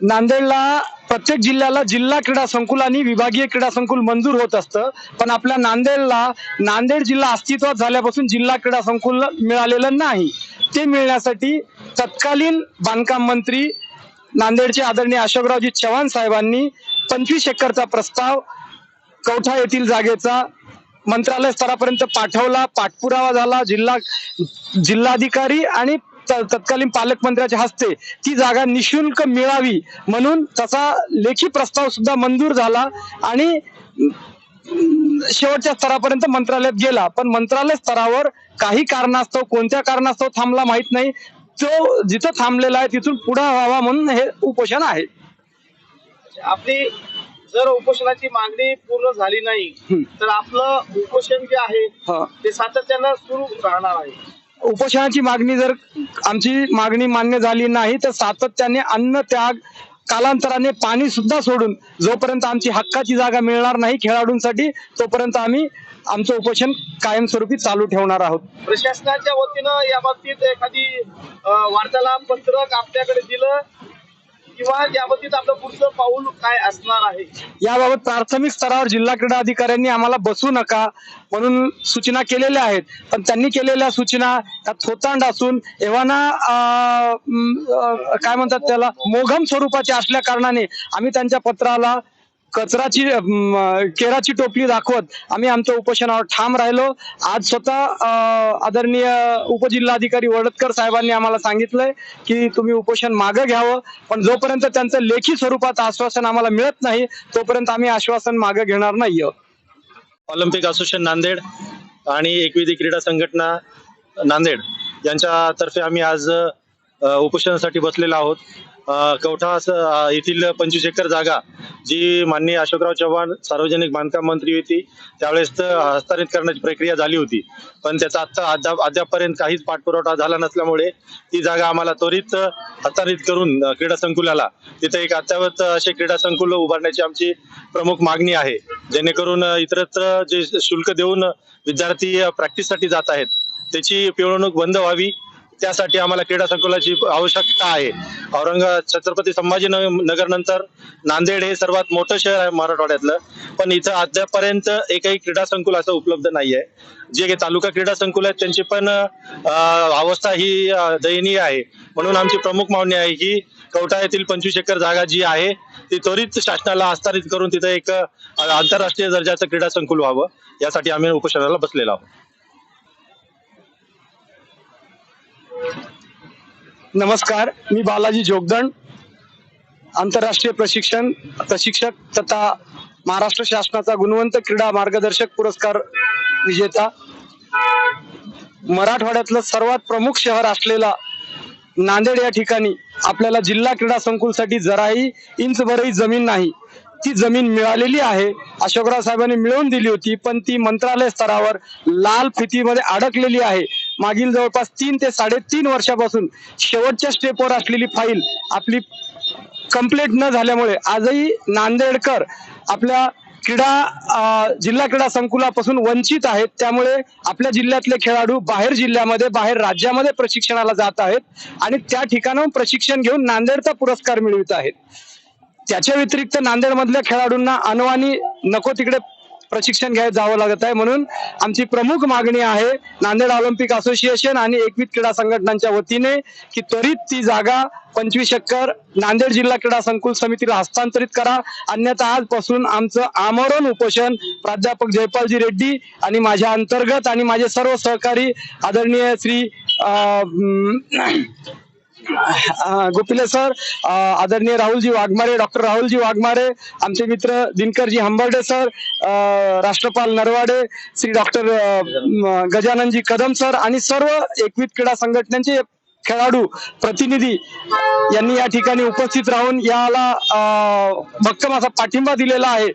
नांदेडला प्रत्येक जिल्ह्याला जिल्हा क्रीडा संकुल आणि विभागीय क्रीडा संकुल मंजूर होत असतं. पण आपल्या नांदेडला नांदेड जिल्हा अस्तित्वात झाल्यापासून जिल्हा क्रीडा संकुल मिळालेलं नाही. ते मिळण्यासाठी तत्कालीन बांधकाम मंत्री नांदेडचे आदरणीय अशोकरावजी चव्हाण साहेबांनी पंचवीस एकरचा प्रस्ताव कवठा येथील जागेचा मंत्रालय स्तरापर्यंत पाठवला. पाठपुरावा झाला. जिल्हा जिल्हाधिकारी आणि तत्कालीन पालकमंत्र्याच्या हस्ते ती जागा निशुल्क मिळावी म्हणून तसा लेखी प्रस्ताव सुद्धा मंजूर झाला आणि शेवटच्या स्तरापर्यंत मंत्रालयात गेला पण मंत्रालय स्तरावर काही कारणास्तव कोणत्या कारणास्तव थांबला माहीत नाही तो जिथं थांबलेला आहे तिथून पुढे व्हावा म्हणून हे उपोषण आहे आपली जर उपोषणाची मागणी पूर्ण झाली नाही. तर आपलं उपोषण जे आहे. ते सातत्यानं सुरू राहणार आहे उपोषणाची मागणी जर आमची मागणी मान्य झाली नाही तर सातत्याने अन्न त्याग कालांतराने पाणी सुद्धा सोडून जोपर्यंत आमची हक्काची जागा मिळणार नाही खेळाडूंसाठी तोपर्यंत आम्ही आमचं उपोषण कायमस्वरूपी चालू ठेवणार आहोत. प्रशासनाच्या वतीनं या बाबतीत एखादी वार्तालाप पत्रक आपल्याकडे दिलं. किंवा याबाबतीत आपलं पुढचं पाऊल काय असणार आहे? याबाबत प्राथमिक स्तरावर जिल्हा क्रीडा अधिकाऱ्यांनी आम्हाला बसू नका म्हणून सूचना केलेल्या आहेत. पण त्यांनी केलेल्या सूचना त्या थोतांड असून एव्हाना काय म्हणतात त्याला मोघम स्वरूपाच्या असल्या कारणाने आम्ही त्यांच्या पत्राला कचराची केराची टोपली दाखवत आम्ही आमच्या उपोषणावर ठाम राहिलो. आज स्वतः आदरणीय उपजिल्हाधिकारी वडतकर साहेबांनी आम्हाला सांगितलंय की तुम्ही उपोषण मागं घ्यावं पण जोपर्यंत त्यांचं लेखी स्वरूपात आश्वासन आम्हाला मिळत नाही तोपर्यंत आम्ही आश्वासन मागं घेणार नाही ऑलिम्पिक असोसिएशन नांदेड आणि एकविधी क्रीडा संघटना नांदेड यांच्यातर्फे आम्ही आज उपोषणासाठी बसलेलो आहोत. कवठा येथील पंचवीस एकर जागा जी माननीय अशोकराव चव्हाण सार्वजनिक बांधकाम मंत्री होती त्यावेळेस तर हस्तांतरित करण्याची प्रक्रिया झाली होती. पण त्याचा आत्ता अद्याप अद्यापपर्यंत काहीच पाठपुरवठा झाला नसल्यामुळे ती जागा आम्हाला त्वरित हस्तांतरित करून क्रीडा संकुलाला तिथे एक अत्यावत असे क्रीडा संकुल उभारण्याची आमची प्रमुख मागणी आहे. जेणेकरून इतरत्र जे शुल्क देऊन विद्यार्थी प्रॅक्टिससाठी जात आहेत त्याची पिळवणूक बंद व्हावी. त्यासाठी आम्हाला क्रीडा संकुलाची आवश्यकता आहे. औरंग छत्रपती संभाजी नगर नंतर नांदेड हे सर्वात मोठं शहर आहे मराठवाड्यातलं. पण इथं अद्यापर्यंत एकही क्रीडा संकुल असं उपलब्ध नाही आहे जे तालुका क्रीडा संकुल आहेत त्यांची पण अवस्था ही दयनीय आहे. म्हणून आमची प्रमुख मागणी आहे की कवठा येथील पंचवीस एकर जागा जी आहे ती त्वरित शासनाला हस्तांतरित करून तिथं एक आंतरराष्ट्रीय दर्जाचं क्रीडा संकुल व्हावं. यासाठी आम्ही उपोषणाला बसलेलो आहोत. नमस्कार मी बालाजी जोगदंड आंतरराष्ट्रीय प्रशिक्षण प्रशिक्षक तथा महाराष्ट्र शासनाचा गुणवंत क्रीडा मार्गदर्शक पुरस्कार विजेता. मराठवाड्यातलं सर्वात प्रमुख शहर असलेला नांदेड या ठिकाणी आपल्याला जिल्हा क्रीडा संकुलसाठी जराही इंचभरही जमीन नाही. ती जमीन मिळालेली आहे अशोकराव साहेबांनी मिळवून दिली होती पण ती मंत्रालय स्तरावर लाल फितीमध्ये अडकलेली आहे. मागील जवळपास तीन ते साडेतीन वर्षापासून शेवटच्या स्टेपवर असलेली फाईल आपली कंप्लीट न झाल्यामुळे आजही नांदेडकर आपल्या क्रीडा जिल्हा क्रीडा संकुलापासून वंचित आहेत. त्यामुळे आपल्या जिल्ह्यातले खेळाडू बाहेर जिल्ह्यामध्ये बाहेर राज्यामध्ये प्रशिक्षणाला जात आहेत आणि त्या ठिकाणाहून प्रशिक्षण घेऊन नांदेडचा पुरस्कार मिळवित आहेत. त्याच्या व्यतिरिक्त नांदेडमधल्या खेळाडूंना अनवाणी नको तिकडे प्रशिक्षण घ्यायला जावं लागत आहे. म्हणून आमची प्रमुख मागणी आहे नांदेड ऑलिम्पिक असोसिएशन आणि एकविध क्रीडा संघटनांच्या वतीने की त्वरित ती जागा पंचवीस एकर नांदेड जिल्हा क्रीडा संकुल समितीला हस्तांतरित करा. अन्यथा आजपासून आमचं आमरण उपोषण प्राध्यापक जयपालजी रेड्डी आणि माझ्या अंतर्गत आणि माझे सर्व सहकारी आदरणीय श्री गोपिले सर आदरणीय राहुलजी वाघमारे डॉक्टर राहुलजी वाघमारे आमचे मित्र Dinkarji Hambarde sir Rashtrapal Narwade Shri doctor Gajananji Kadam sir आणि सर्व एकवीत क्रीडा संघटनांचे खेळाडू प्रतिनिधी यांनी या ठिकाणी उपस्थित राहून याला भक्कम असा पाठिंबा दिलेला आहे.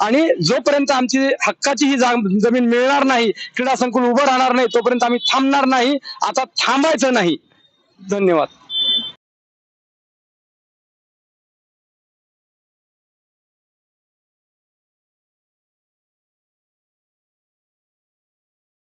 आणि जोपर्यंत आमची हक्काची ही जा- जमीन मिळणार नाही क्रीडा संकुल उभं राहणार नाही तोपर्यंत आम्ही थांबणार नाही आता थांबायचं नाही. धन्यवाद.